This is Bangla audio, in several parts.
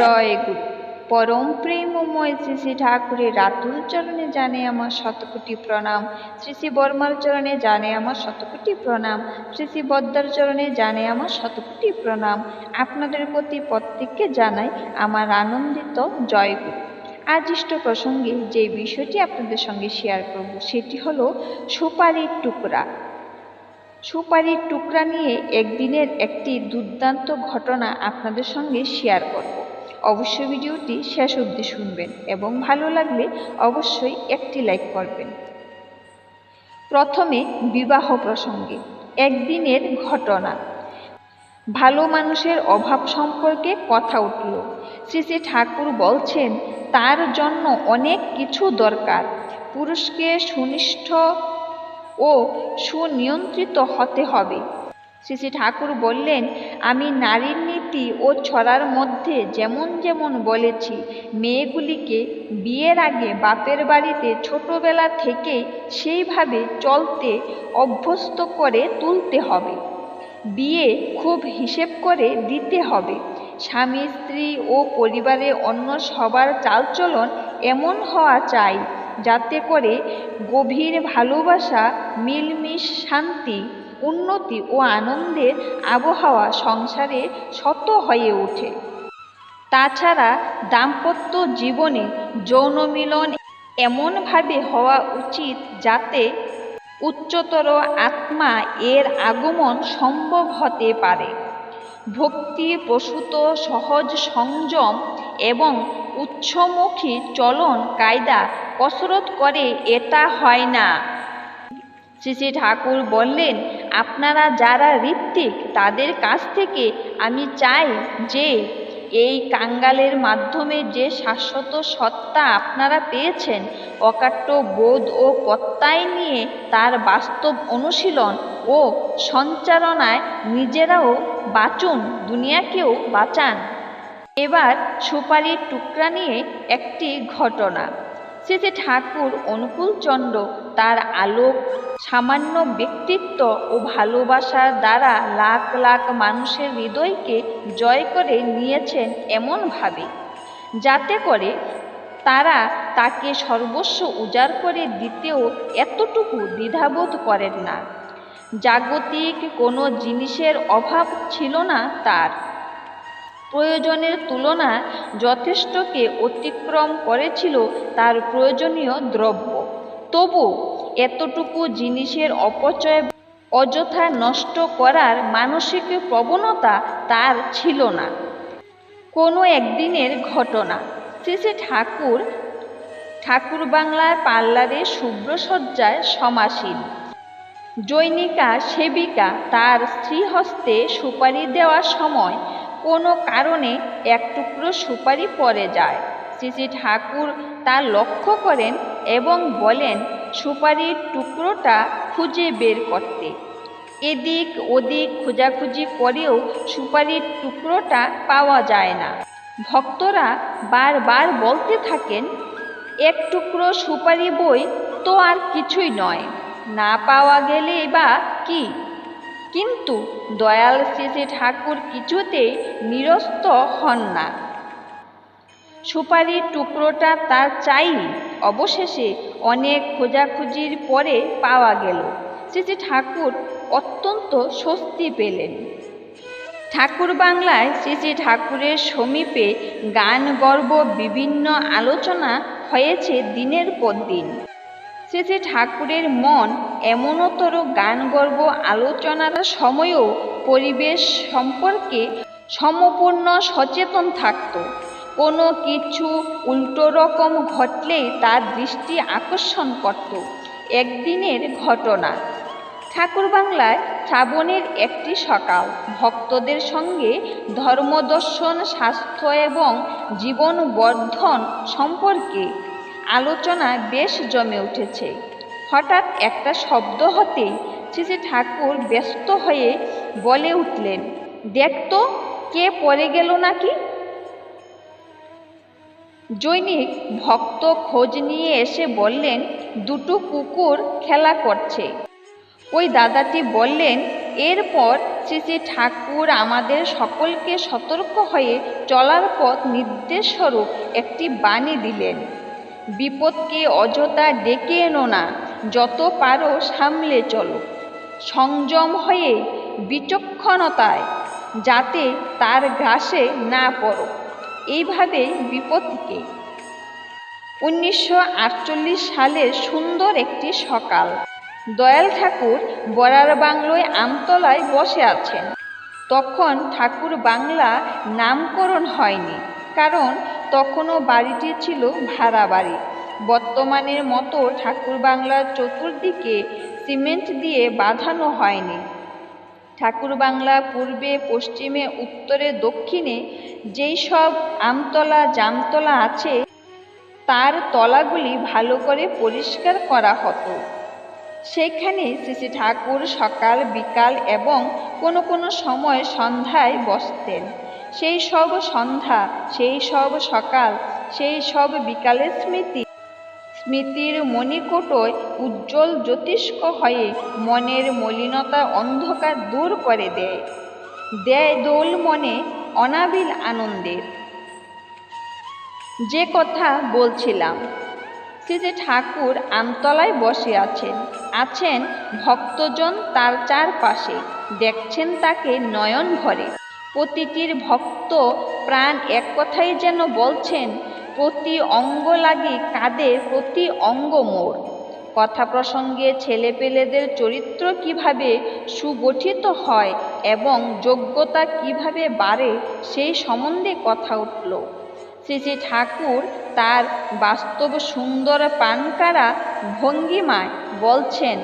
জয় গুরু। পরম প্রেমময় শ্রী শ্রী ঠাকুরের রাতুল চরণে জানে আমার শতকোটি প্রণাম। শ্রী শ্রী বর্মার চরণে জানে আমার শতকোটি প্রণাম। শ্রী শ্রী বদ্দার চরণে জানে আমার শতকোটি প্রণাম। আপনাদের প্রতি প্রত্যেককে জানাই আমার আনন্দিত জয় গুরু। আজ ইষ্ট প্রসঙ্গে যে বিষয়টি আপনাদের সঙ্গে শেয়ার করব, সেটি হলো সুপারির টুকরা। সুপারির টুকরা নিয়ে একদিনের একটি দুর্দান্ত ঘটনা আপনাদের সঙ্গে শেয়ার করব। অবশ্যই ভিডিওটি শেষ অবধি শুনবেন এবং ভালো লাগলে অবশ্যই একটি লাইক করবেন। প্রথমে বিবাহ প্রসঙ্গে, একদিনের ঘটনা। ভালো মানুষের অভাব সম্পর্কে কথা উঠল। শ্রী শ্রী ঠাকুর বলছেন, তার জন্য অনেক কিছু দরকার। পুরুষকে সুনিষ্ঠ ও সুনিয়ন্ত্রিত হতে হবে। শ্রী শ্রী ঠাকুর বললেন, আমি নারীর নীতি ও ছড়ার মধ্যে যেমন যেমন বলেছি, মেয়েগুলিকে বিয়ের আগে বাপের বাড়িতে ছোটবেলা থেকেই সেইভাবে চলতে অভ্যস্ত করে তুলতে হবে। বিয়ে খুব হিসেব করে দিতে হবে। স্বামী, স্ত্রী ও পরিবারে অন্য সবার চালচলন এমন হওয়া চাই, যাতে করে গভীর ভালোবাসা, মিলমিশ শান্তি উন্নতি ও আনন্দের আবহাওয়া সংসারে শত হয়ে ওঠে। তাছাড়া দাম্পত্য জীবনে যৌন মিলন এমনভাবে হওয়া উচিত যাতে উচ্চতর আত্মা এর আগমন সম্ভব হতে পারে। ভক্তি প্রসূত সহজ সংযম এবং উচ্চমুখী চলন কায়দা কসরত করে এটা হয় না। শ্রী শ্রী ঠাকুর বললেন আপনারা যারা ঋত্বিক, তাদের কাছ থেকে আমি চাই যে এই কাঙ্গালের মাধ্যমে যে শাশ্বত সত্তা আপনারা পেয়েছেন, অকাট্য বোধ ও প্রত্যয় নিয়ে তার বাস্তব অনুশীলন ও সঞ্চারণায় নিজেরাও বাঁচুন, দুনিয়াকেও বাঁচান। এবার সুপারির টুকরা নিয়ে একটি ঘটনা। শ্রী শ্রী ঠাকুর অনুকূলচন্দ্র তার আলোক সামান্য ব্যক্তিত্ব ও ভালোবাসার দ্বারা লাখ লাখ মানুষের হৃদয়কে জয় করে নিয়েছেন এমনভাবে, যাতে করে তারা তাকে সর্বস্ব উজাড় করে দিতেও এতটুকু দ্বিধাবোধ করেন না। জাগতিক কোনো জিনিসের অভাব ছিল না তার। প্রয়োজনের তুলনা যথেষ্টকে অতিক্রম করেছিল তার প্রয়োজনীয় দ্রব্য। তবু এতটুকু জিনিসের অপচয়, অযথা নষ্ট করার মানসিক প্রবণতা তার ছিল না। কোনো একদিনের ঘটনা। শ্রী ঠাকুর ঠাকুর বাংলার পার্লারে শুভ্রসজ্জায় সমাসীন। জৈনিকা সেবিকা তার স্ত্রীহস্তে সুপারি দেওয়ার সময় কোনো কারণে এক টুকরো সুপারি পড়ে যায়। শ্রী ঠাকুর তা লক্ষ্য করেন এবং বলেন, সুপারির টুকরোটা খুঁজে বের করতে। এদিক ওদিক খোঁজাখুঁজি করেও সুপারির টুকরোটা পাওয়া যায় না। ভক্তরা বারবার বলতে থাকেন, এক টুকরো সুপারি বই তো আর কিছুই নয়। না পাওয়া গেলে বা কি? কিন্তু দয়াল শ্রী ঠাকুর কিছুতে নিরস্ত হন না। সুপারির টুকরোটা তার চাই অবশেষে অনেক খোঁজাখুঁজির পরে পাওয়া গেল। শ্রী ঠাকুর অত্যন্ত স্বস্তি পেলেন। ঠাকুর বাংলায় শ্রী শ্রী ঠাকুরের সমীপে গান গর্ব বিভিন্ন আলোচনা হয়েছে দিনের পর দিন। শ্রী শ্রী ঠাকুরের মন এমনতর গান গর্ব আলোচনার সময়ও পরিবেশ সম্পর্কে সমপূর্ণ সচেতন থাকত। কোনো কিছু উল্টো রকম ঘটলেই তার দৃষ্টি আকর্ষণ করত। একদিনের ঘটনা। ঠাকুর বাংলায় শ্রাবণের একটি সকাল। ভক্তদের সঙ্গে ধর্মদর্শন স্বাস্থ্য এবং জীবন বর্ধন সম্পর্কে আলোচনা বেশ জমে উঠেছে। হঠাৎ একটা শব্দ হতেই শ্রী ঠাকুর ব্যস্ত হয়ে বলে উঠলেন দেখতো কে পড়ে গেল নাকি? জৈনিক ভক্ত খোঁজ নিয়ে এসে বললেন, দুটো কুকুর খেলা করছে। ওই দাদাটি বললেন, এরপর শ্রী শ্রী ঠাকুর আমাদের সকলকে সতর্ক হয়ে চলার পথ নির্দেশ স্বরূপ একটি বাণী দিলেন, বিপদকে অযথা ডেকে এনো না। যত পারো সামলে চলো। সংযম হয়ে বিচক্ষণতায় যাতে তার ঘাসে না পড়ো। এইভাবে বিপদকে উনিশশো সালের সুন্দর একটি সকাল। দয়াল ঠাকুর বরার বাংলোয় আমতলায় বসে আছেন। তখন ঠাকুর বাংলা নামকরণ হয়নি, কারণ তখনও বাড়িটি ছিল ভাড়া বাড়ি বর্তমানের মতো ঠাকুর বাংলার চতুর্দিকে সিমেন্ট দিয়ে বাঁধানো হয়নি। ঠাকুর বাংলা পূর্বে, পশ্চিমে, উত্তরে, দক্ষিণে যেই সব আমতলা জামতলা আছে, তার তলাগুলি ভালো করে পরিষ্কার করা হতো। সেখানে শ্রী ঠাকুর সকাল, বিকাল এবং কোনো কোনো সময় সন্ধ্যায় বসতেন। সেই সব সন্ধ্যা, সেই সব সকাল, সেই সব বিকালের স্মৃতি স্মৃতির মণিকোটোয় উজ্জ্বল জ্যোতিষ্ক হয়ে মনের মলিনতা অন্ধকার দূর করে দেয়। দেয় দোল মনে অনাবিল আনন্দের যে কথা বলছিলাম শ্রী যে ঠাকুর আমতলায় বসে আছেন আছেন ভক্তজন তার চারপাশে, দেখছেন তাকে নয়ন ভরে। প্রতিটির ভক্ত প্রাণ এক কথাই যেন বলছেন প্রতি অঙ্গ লাগি কাঁদে প্রতি অঙ্গ মোর কথা প্রসঙ্গে ছেলেপেলেদের চরিত্র কীভাবে সুগঠিত হয় এবং যোগ্যতা কীভাবে বাড়ে, সেই সম্বন্ধে কথা উঠল। শ্রী শ্রী ঠাকুর তার বাস্তব সুন্দর পানকারা ভঙ্গিমায় বলছেন,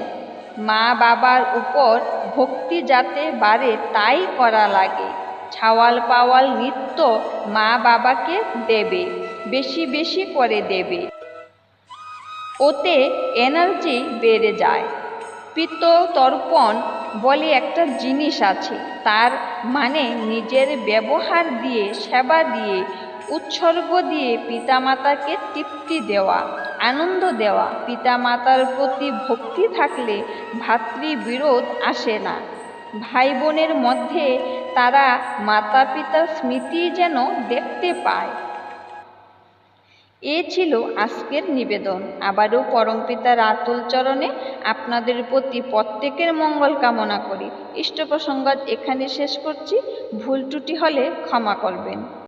মা বাবার উপর ভক্তি যাতে বাড়ে, তাই করা লাগে। ছাওয়াল পাওয়াল নিত্য মা বাবাকে দেবে। বেশি বেশি করে দেবে। ওতে এনার্জি বেড়ে যায়। পিত্ত তর্পণ বলে একটা জিনিস আছে, তার মানে নিজের ব্যবহার দিয়ে, সেবা দিয়ে, উৎসর্গ দিয়ে পিতামাতাকে তৃপ্তি দেওয়া, আনন্দ দেওয়া। পিতামাতার প্রতি ভক্তি থাকলে ভাতৃবিরোধ আসে না। ভাই বোনের মধ্যে তারা মাতা পিতার স্মৃতি যেন দেখতে পায়। এ ছিল আজকের নিবেদন। আবারও পরমপিতার আতুল চরণে আপনাদের প্রতি প্রত্যেকের মঙ্গল কামনা করি। ইষ্ট প্রসঙ্গ এখানে শেষ করছি। ভুল ত্রুটি হলে ক্ষমা করবেন।